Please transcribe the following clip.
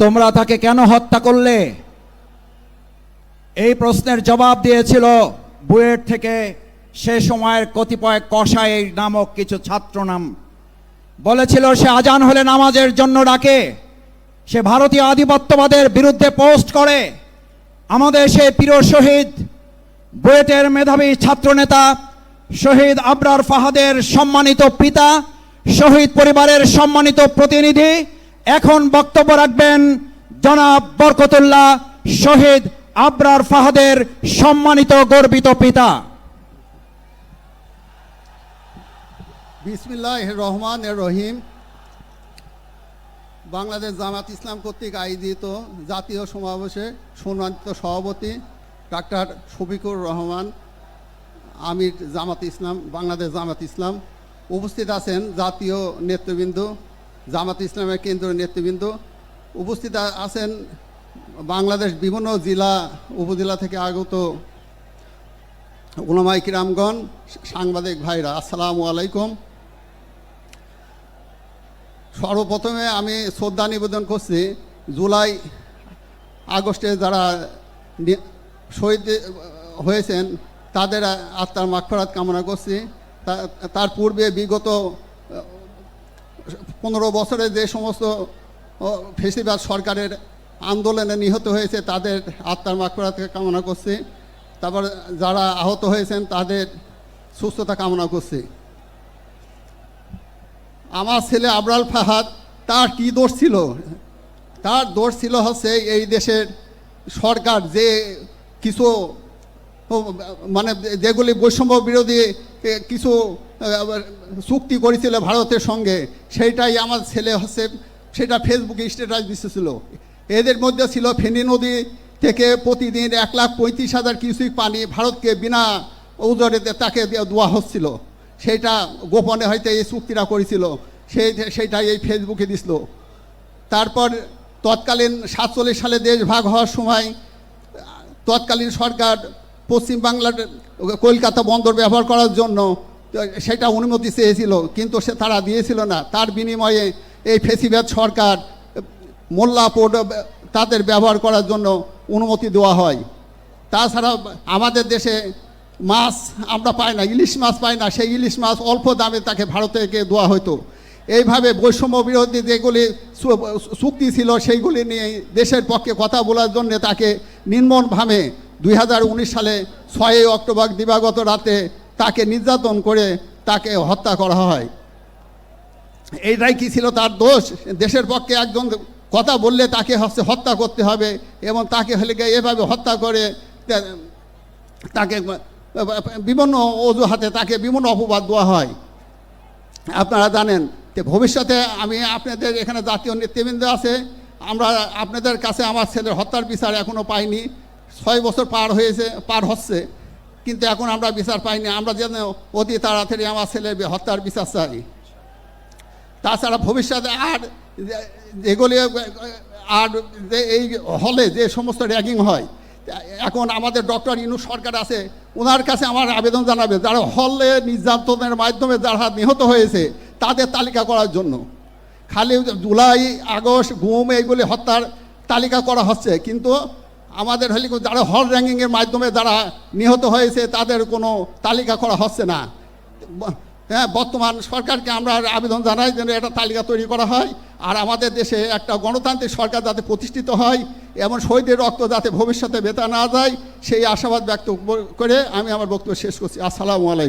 তোমরা তাকে কেন হত্যা করলে? এই প্রশ্নের জবাব দিয়েছিল বুয়েট থেকে সে সময়ের কতিপয় কষাই নামক কিছু ছাত্র নাম বলেছিল, সে আজান হলে নামাজের জন্য ডাকে, সে ভারতীয় আধিপত্যবাদের বিরুদ্ধে পোস্ট করে। আমাদের সে প্রিয় শহীদ, বুয়েটের মেধাবী ছাত্রনেতা শহীদ আবরার ফাহাদের সম্মানিত পিতা, শহীদ পরিবারের সম্মানিত প্রতিনিধি এখন বক্তব্য রাখবেন জনাব বরকতুল্লাহ শহীদ আবরার ফাহাদের সম্মানিত গর্বিত পিতা। বিসমিল্লাহ রহমান রহিম। বাংলাদেশ জামাত ইসলাম কর্তৃক আয়োজিত জাতীয় সমাবেশে সম্মানিত সভাপতি ডাক্তার শফিকুর রহমান, আমির জামাত ইসলাম, বাংলাদেশ জামাত ইসলাম উপস্থিত আছেন জাতীয় নেতৃবৃন্দ জামাত ইসলামের কেন্দ্রীয় নেতৃবৃন্দ উপস্থিত আছেন বাংলাদেশ বিভিন্ন জেলা, উপজেলা থেকে আগত ওলামাই কিরামগণ, সাংবাদিক ভাইরা, আসসালামু আলাইকুম। সর্বপ্রথমে আমি শ্রদ্ধা নিবেদন করছি, জুলাই আগস্টে যারা শহীদ হয়েছেন, তাদের আত্মার মাগফেরাত কামনা করছি। তার পূর্বে বিগত পনেরো বছরে যে সমস্ত ফেসিবাদ সরকারের আন্দোলনে নিহত হয়েছে, তাদের আত্মার মাগফেরাত কামনা করছি। তারপর যারা আহত হয়েছেন, তাদের সুস্থতা কামনা করছি। আমার ছেলে আবরাল ফাহাদ, তার কি দোষ ছিল? তার দোষ ছিল হচ্ছে এই দেশের সরকার যে কিছু মানে যেগুলি বৈষম্য বিরোধী কিছু চুক্তি করেছিল ভারতের সঙ্গে, সেইটাই আমার ছেলে হচ্ছে, সেটা ফেসবুকে স্ট্যাটাস দিতেছিল এদের মধ্যে ছিল ফেনী নদী থেকে প্রতিদিন এক লাখ পঁয়ত্রিশ হাজার কিউসিক পানি ভারতকে বিনা ওজরে তাকে দেওয়া হচ্ছিল। সেইটা গোপনে হয়তো এই চুক্তিটা করেছিল, সেই সেইটাই এই ফেসবুকে দিছিল। তারপর তৎকালীন সাতচল্লিশ সালে দেশ ভাগ হওয়ার সময়, তৎকালীন সরকার পশ্চিমবাংলার কলকাতা বন্দর ব্যবহার করার জন্য, সেটা অনুমতি চেয়েছিল, কিন্তু সে তারা দিয়েছিল না। তার বিনিময়ে এই ফেসিবাদ সরকার, মোল্লা পোর্ট, তাদের ব্যবহার করার জন্য অনুমতি দেওয়া হয়। তাছাড়া আমাদের দেশে মাছ আমরা পাই না, ইলিশ মাছ পাই না, সেই ইলিশ মাছ অল্প দামে তাকে ভারত থেকে দেওয়া হতো এইভাবে বৈষম্য বিরোধী যেগুলি চুক্তি ছিল, সেইগুলি নিয়ে দেশের পক্ষে কথা বলার জন্য তাকে নির্মমভাবে দুই হাজার উনিশ সালে ছয়ই অক্টোবর দিবাগত রাতে তাকে নির্যাতন করে তাকে হত্যা করা হয়। এইটাই কি ছিল তার দোষ? দেশের পক্ষে একজন কথা বললে তাকে হচ্ছে হত্যা করতে হবে এবং তাকে হলে এভাবে হত্যা করে তাকে বিভিন্ন অজুহাতে তাকে বিভিন্ন অপবাদ দেওয়া হয়। আপনারা জানেন যে ভবিষ্যতে আমি আপনাদের এখানে জাতীয় নেতৃবৃন্দ আছে, আমরা আপনাদের কাছে আমার ছেলের হত্যার বিচার এখনও পাইনি। ছয় বছর পার হয়েছে, পার হচ্ছে, কিন্তু এখন আমরা বিচার পাইনি। আমরা যেন অতি তাড়াতাড়ি আমার ছেলে হত্যার বিচার চাই। তাছাড়া ভবিষ্যতে আর যেগুলি, আর যে এই হলে যে সমস্ত র্যাগিং হয়, এখন আমাদের ডক্টর ইনু সরকার আছে ওনার কাছে আমার আবেদন জানাবে, যারা হলে নির্যাতনের মাধ্যমে যারা নিহত হয়েছে, তাদের তালিকা করার জন্য। খালি জুলাই, আগস্ট ঘুম এইগুলি হত্যার তালিকা করা হচ্ছে, কিন্তু আমাদের হলে যারা হল র্যাঙ্কিংয়ের মাধ্যমে যারা নিহত হয়েছে, তাদের কোনো তালিকা করা হচ্ছে না। হ্যাঁ বর্তমান সরকারকে আমরা আবেদন জানাই যেন একটা তালিকা তৈরি করা হয় আর আমাদের দেশে একটা গণতান্ত্রিক সরকার যাতে প্রতিষ্ঠিত হয়, এমন শহীদের রক্ত যাতে ভবিষ্যতে বেতা না যায়, সেই আশাবাদ ব্যক্ত করে আমি আমার বক্তব্য শেষ করছি। আসসালামু আলাইকুম।